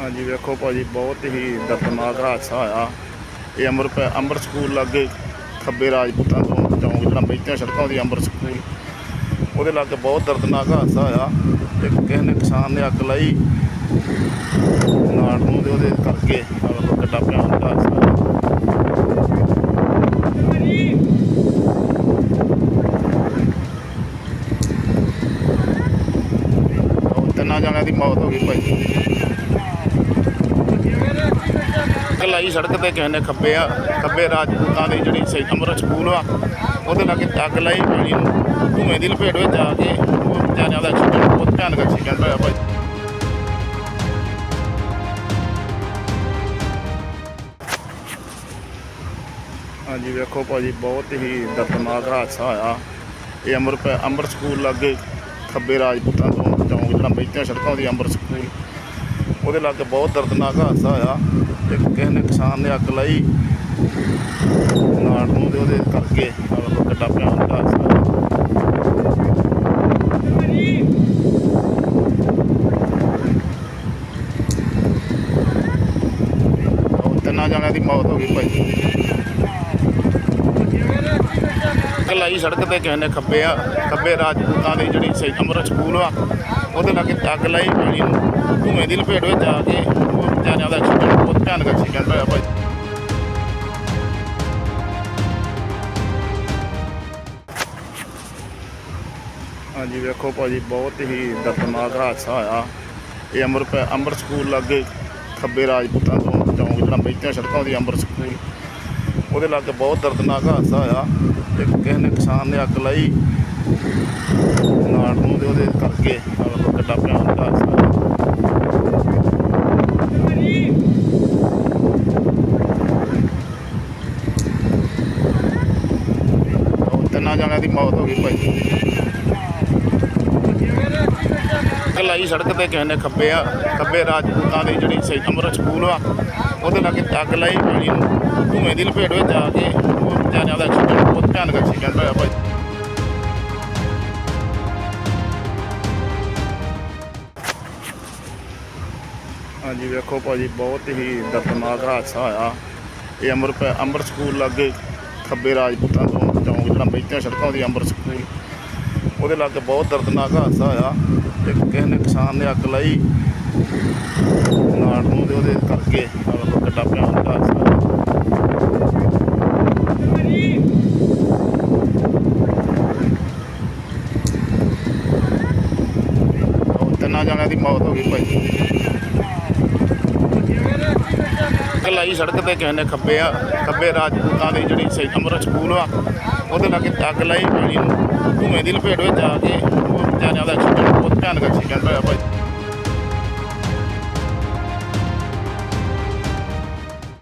ਹਾਂਜੀ, ਵੇਖੋ ਭਾਜੀ, ਬਹੁਤ ਹੀ ਦਰਦਨਾਕ ਹਾਦਸਾ ਹੋਇਆ। ਇਹ ਅੰਮ੍ਰਿ ਪੈ- ਅੰਮ੍ਰਿਤ ਸਕੂਲ ਲਾਗੇ ਖੱਬੇ ਰਾਜਪੂਤਾਂ ਤੋਂ ਚੌਂਕ ਜਿਹੜਾ ਮਹਿਤਿਆਂ ਸੜਕਾਂ ਦੀ ਅੰਮ੍ਰਿਤ ਸਕੂਲ। ਉਹਦੇ ਲਾਗੇ ਬਹੁਤ ਦਰਦਨਾਕ ਹਾਦਸਾ ਹੋਇਆ। ਇੱਕ ਕਿਸੇ ਨੇ ਕਿਸਾਨ ਨੇ ਅੱਗ ਲਾਈ। ਨਾੜ ਨੂੰ ਤੇ ਉਹਦੇ ਕਰਕੇ ਆਹ ਕਿੱਡਾ ਭਿਆਨਕ ਹਾਦਸਾ ਤਿੰਨਾਂ ਜਣਿਆਂ ਦੀ ਮੌਤ ਹੋ ਗਈ ਭਾਈ ਸੜਕ ਤੇ ਕਿਸੇ ਨੇ ਖੱਬੇ ਆ, ਖੱਬੇ ਰਾਜਪੂਤਾਂ ਦੀ ਜਿਹੜੀ ਸਹੀ ਅੰਮ੍ਰਿਤ ਸਕੂਲ ਆ, ਉਹਦੇ ਲਾਗੇ ਅੱਗ ਲਾਈ ਪਾਣੀ ਨੂੰ। ਧੂਏ ਦੀ ਲਪੇਟ ਵਿੱਚ ਆ ਕੇ ਉਹ ਵਿਚਾਰਿਆਂ ਦਾ ਐਕਸੀਡੈਂਟ ਬਹੁਤ ਭਿਆਨਕ ਐਕਸੀਡੈਂਟ ਹੋਇਆ ਭਾਈ। ਹਾਂਜੀ, ਵੇਖੋ ਭਾਜੀ, ਬਹੁਤ ਹੀ ਦਰਦਨਾਕ ਹਾਦਸਾ ਹੋਇਆ। ਇਹ ਅੰਮ੍ਰਿਤ ਅੰਮ੍ਰਿਤ ਸਕੂਲ ਲਾਗੇ ਖੱਬੇ ਰਾਜਪੂਤਾਂ ਤੋਂ ਚੌਂਕ, ਜਿਹੜਾ ਮਹਿਤਿਆਂ ਸੜਕਾਂ ਦੀ ਅੰਮ੍ਰਿਤ ਸਕੂਲ, ਉਹਦੇ ਲਾਗੇ ਬਹੁਤ ਦਰਦਨਾਕ ਹਾਦਸਾ ਹੋਇਆ। ਇੱਕ ਕਿਸੇ ਨੇ ਕਿਸਾਨ ਨੇ ਅੱਗ ਲਾਈ। ਨਾੜ ਨੂੰ ਤੇ ਉਹਦੇ ਕਰਕੇ ਆਹ ਕਿੱਡਾ ਭਿਆਨਕ ਹਾਦਸਾ ਤਿੰਨਾਂ ਜਣਿਆਂ ਦੀ ਮੌਤ ਹੋ ਗਈ ਭਾਈ। ਲਾਈ ਸੜਕ ਤੇ ਕਿਸੇ ਨੇ ਖੱਬੇ ਆ, ਖੱਬੇ ਰਾਜਪੂਤਾਂ ਦੀ ਜਿਹੜੀ ਸਹੀ ਅੰਮ੍ਰਿਤ ਸਕੂਲ ਆ, ਉਹਦੇ ਲਾਗੇ ਅੱਗ ਲਾਈ, ਪਾਣੀ ਨੂੰ ਧੂਏ ਦੀ ਲਪੇਟ ਵਿੱਚ ਜਾ ਕੇ ਉਹ ਵਿਚਾਰਿਆਂ ਦਾ ਐਕਸੀਡੈਂਟ ਬਹੁਤ ਭਿਆਨਕ ਐਕਸੀਡੈਂਟ ਹੋਇਆ ਭਾਈ। ਹਾਂਜੀ, ਵੇਖੋ ਭਾਜੀ, ਬਹੁਤ ਹੀ ਦਰਦਨਾਕ ਹਾਦਸਾ ਹੋਇਆ। ਇਹ ਅੰਮ੍ਰਿਤ ਪੈ- ਅੰਮ੍ਰਿਤ ਸਕੂਲ ਲਾਗੇ ਖੱਬੇ ਰਾਜਪੂਤਾਂ ਤੋਂ ਚੌਂਕ ਜਿਹੜਾ ਮਹਿਤਿਆਂ ਸੜਕਾਂ ਦੀ ਅੰਮ੍ਰਿਤ ਸਕੂਲ। ਉਹਦੇ ਲਾਗੇ ਬਹੁਤ ਦਰਦਨਾਕ ਹਾਦਸਾ ਹੋਇਆ ਇੱਕ ਕਿਸੇ ਨੇ ਕਿਸਾਨ ਨੇ ਅੱਗ ਲਾਈ। ਨਾੜ ਨੂੰ ਤੇ ਉਹਦੇ ਕਰਕੇ ਆਹ ਕਿੱਡਾ ਭਿਆਨਕ ਹਾਦਸਾ ਹੋਇਆ ਉਹ ਦੀ ਮੌਤ ਹੋ ਗਈ ਭਾਈ। ਕਲਾਈ ਸੜਕ ਤੇ ਕਿਸੇ ਨੇ ਖੱਬੇ ਆ, ਖੱਬੇ ਰਾਜਪੂਤਾਂ ਦੀ ਜਿਹੜੀ ਸਹੀ ਅੰਮ੍ਰਿਤ ਸਕੂਲ ਆ, ਉਹਦੇ ਲਾਗੇ ਅੱਗ ਲਾਈ, ਪਾਣੀ ਨੂੰ ਧੂਏ ਦੀ ਲਪੇਟ ਵਿੱਚ ਆ ਕੇ ਉਹ ਵਿਚਾਰਿਆਂ ਦਾ ਐਕਸੀਡੈਂਟ ਬਹੁਤ ਭਿਆਨਕ ਐਕਸੀਡੈਂਟ ਹੋਇਆ ਭਾਈ। ਹਾਂਜੀ, ਵੇਖੋ ਭਾਜੀ, ਬਹੁਤ ਹੀ ਦਰਦਨਾਕ ਹਾਦਸਾ ਹੋਇਆ। ਇਹ ਅੰਮ੍ਰਿਤ ਅੰਮ੍ਰਿਤ ਸਕੂਲ ਲਾਗੇ ਖੱਬੇ ਰਾਜਪੂਤਾਂ ਤੋਂ ਚੌਂਕ ਜਿਹੜਾ ਸੜਕਾਂ ਦੀ ਅੰਮ੍ਰਿਤ ਸਕੂਲ। ਉਹਦੇ ਲਾਗੇ ਬਹੁਤ ਦਰਦਨਾਕ ਹਾਦਸਾ ਹੋਇਆ ਇੱਕ ਕਿਸੇ ਨੇ ਕਿਸਾਨ ਨੇ ਅੱਗ ਲਾਈ। ਨਾੜ ਨੂੰ ਤੇ ਉਹਦੇ ਕਰਕੇ ਆਹ ਕਿੱਡਾ ਭਿਆਨਕ ਹਾਦਸਾ। ਤਿੰਨਾਂ ਜਣਿਆਂ ਦੀ ਮੌਤ ਹੋ ਗਈ ਭਾਈ। ਕਲਾਈ ਸੜਕ ਤੇ ਕਿਸੇ ਨੇ ਖੱਬੇ ਆ ਖੱਬੇ ਰਾਜਪੂਤਾਂ ਦੀ ਜਿਹੜੀ ਸਹੀ ਅੰਮ੍ਰਿਤ ਸਕੂਲ ਆ, ਉਹਦੇ ਲਾਗੇ ਅੱਗ ਲਾਈ ਪਾਣੀ ਨੂੰ। ਧੂਏ ਦੀ ਲਪੇਟ ਵਿੱਚ ਆ ਕੇ ਉਹ ਵਿਚਾਰਿਆਂ ਦਾ ਐਕਸੀਡੈਂਟ ਬਹੁਤ ਭਿਆਨਕ ਐਕਸੀਡੈਂਟ ਹੋਇਆ ਭਾਈ।